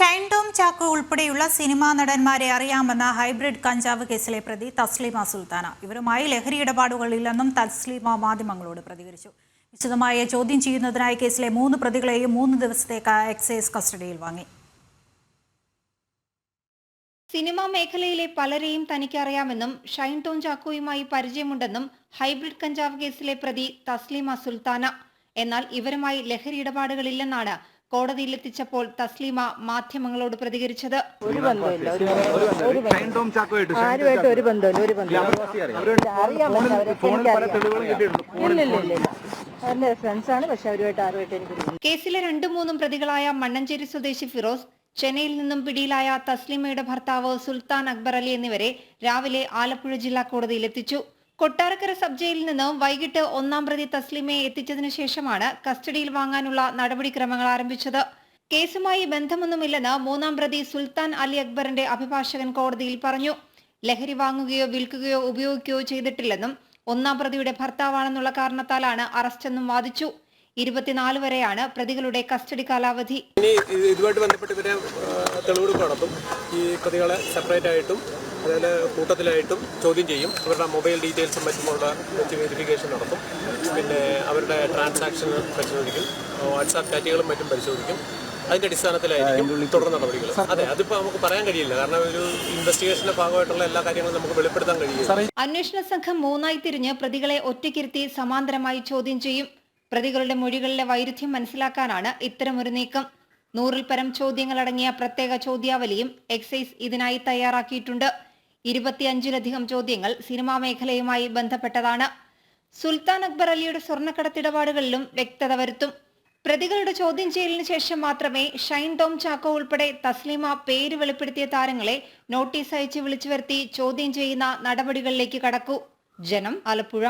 ഷൈൻ ടോം ചാക്കോ ഉൾപ്പെടെയുള്ള cinema നടന്മാരെ അറിയാമെന്ന hybrid കഞ്ചാവ് കേസിലെ പ്രതി തസ്ലീമ സുൽത്താന. ഇവരുമായി ലഹരി ഇടപാടുകളില്ലെന്നും തസ്ലീമ മാധ്യമങ്ങളോട് പ്രതികരിച്ചു. വിശദമായ ചോദ്യം ചെയ്യുന്നതിനായി കേസിലെ മൂന്ന് പ്രതികളെയും മൂന്ന് ദിവസത്തേക്ക് എക്സൈസ് കസ്റ്റഡിയിൽ വാങ്ങി. സിനിമാ മേഖലയിലെ പലരെയും തനിക്കറിയാമെന്നും ഷൈൻ ടോൺ ചാക്കോയുമായി പരിചയമുണ്ടെന്നും ഹൈബ്രിഡ് കഞ്ചാവ് കേസിലെ പ്രതി തസ്ലീമ സുൽത്താന. എന്നാൽ ഇവരുമായി ലഹരി ഇടപാടുകളില്ലെന്നാണ് കോടതിയിലെത്തിച്ചപ്പോൾ തസ്ലീമ മാധ്യമങ്ങളോട് പ്രതികരിച്ചത്. ഒരു ബന്ധമില്ല ഒരു ബന്ധമില്ല. ഒരു ബന്ധം ആരുമായിട്ട് ഒരു ബന്ധമില്ല ഒരു ബന്ധമില്ല കേസിലെ രണ്ടു മൂന്നും പ്രതികളായ മണ്ണഞ്ചേരി സ്വദേശി ഫിറോസ് ചെന്നൈയിൽ നിന്നും പിടിയിലായ തസ്ലിമയുടെ ഭർത്താവ് സുൽത്താൻ അക്ബർ അലി എന്നിവരെ രാവിലെ ആലപ്പുഴ ജില്ലാ കോടതിയിലെത്തിച്ചു. കൊട്ടാരക്കര സബ് ജയിലിൽ നിന്ന് വൈകിട്ട് ഒന്നാം പ്രതി തസ്ലിമയെ എത്തിച്ചതിനു ശേഷമാണ് കസ്റ്റഡിയിൽ വാങ്ങാനുള്ള നടപടിക്രമങ്ങൾ ആരംഭിച്ചത്. കേസുമായി ബന്ധമൊന്നുമില്ലെന്ന് മൂന്നാം പ്രതി സുൽത്താൻ അലി അക്ബറിന്റെ അഭിഭാഷകൻ കോടതിയിൽ പറഞ്ഞു. ലഹരി വാങ്ങുകയോ വിൽക്കുകയോ ഉപയോഗിക്കുകയോ ചെയ്തിട്ടില്ലെന്നും ഒന്നാം പ്രതിയുടെ ഭർത്താവാണെന്നുള്ള കാരണത്താലാണ് അറസ്റ്റെന്നും വാദിച്ചു. ഇരുപത്തിനാല് വരെയാണ് പ്രതികളുടെ കസ്റ്റഡി കാലാവധി. ഇനി ഇത് ഇതുമായിട്ട് ബന്ധപ്പെട്ട് ഇവരെ തെളിവെടുപ്പ് നടത്തും. ഈ പ്രതികളെ സെപ്പറേറ്റ് ആയിട്ടും അതുപോലെ കൂട്ടത്തിലായിട്ടും ചോദ്യം ചെയ്യും. അവരുടെ മൊബൈൽ ഡീറ്റെയിൽസും മറ്റുമുള്ള വെരിഫിക്കേഷൻ നടത്തും. പിന്നെ അവരുടെ ട്രാൻസാക്ഷൻ പരിശോധിക്കും. വാട്സാപ്പ് ചാറ്റുകളും മറ്റും പരിശോധിക്കും. അതിന്റെ അടിസ്ഥാനത്തിലായിരിക്കും തുടർ നടപടികൾ. അതെ അതിപ്പോ നമുക്ക് പറയാൻ കഴിയില്ല. കാരണം ഒരു ഇൻവെസ്റ്റിഗേഷന്റെ ഭാഗമായിട്ടുള്ള എല്ലാ കാര്യങ്ങളും നമുക്ക് വെളിപ്പെടുത്താൻ കഴിയും അന്വേഷണ സംഘം മൂന്നായി തിരിഞ്ഞ് പ്രതികളെ ഒറ്റക്കിരുത്തി സമാന്തരമായി ചോദ്യം ചെയ്യും. പ്രതികളുടെ മൊഴികളിലെ വൈരുദ്ധ്യം മനസ്സിലാക്കാനാണ് ഇത്തരമൊരു നീക്കം. നൂറിൽ പരം ചോദ്യങ്ങളടങ്ങിയ പ്രത്യേക ചോദ്യാവലിയും എക്സൈസ് ഇതിനായി തയ്യാറാക്കിയിട്ടുണ്ട്. ഇരുപത്തിയഞ്ചിലധികം ചോദ്യങ്ങൾ സിനിമാ മേഖലയുമായി ബന്ധപ്പെട്ടതാണ്. സുൽത്താൻ അക്ബർ അലിയുടെ സ്വർണക്കടത്തിടപാടുകളിലും വ്യക്തത വരുത്തും. പ്രതികളുടെ ചോദ്യം ചെയ്യലിന് ശേഷം മാത്രമേ ഷൈൻ ടോം ചാക്കോ ഉൾപ്പെടെ തസ്ലീമ പേര് വെളിപ്പെടുത്തിയ താരങ്ങളെ നോട്ടീസ് അയച്ച് വിളിച്ചു വരുത്തി ചോദ്യം ചെയ്യുന്ന നടപടികളിലേക്ക് കടക്കൂ. ജനം ആലപ്പുഴ.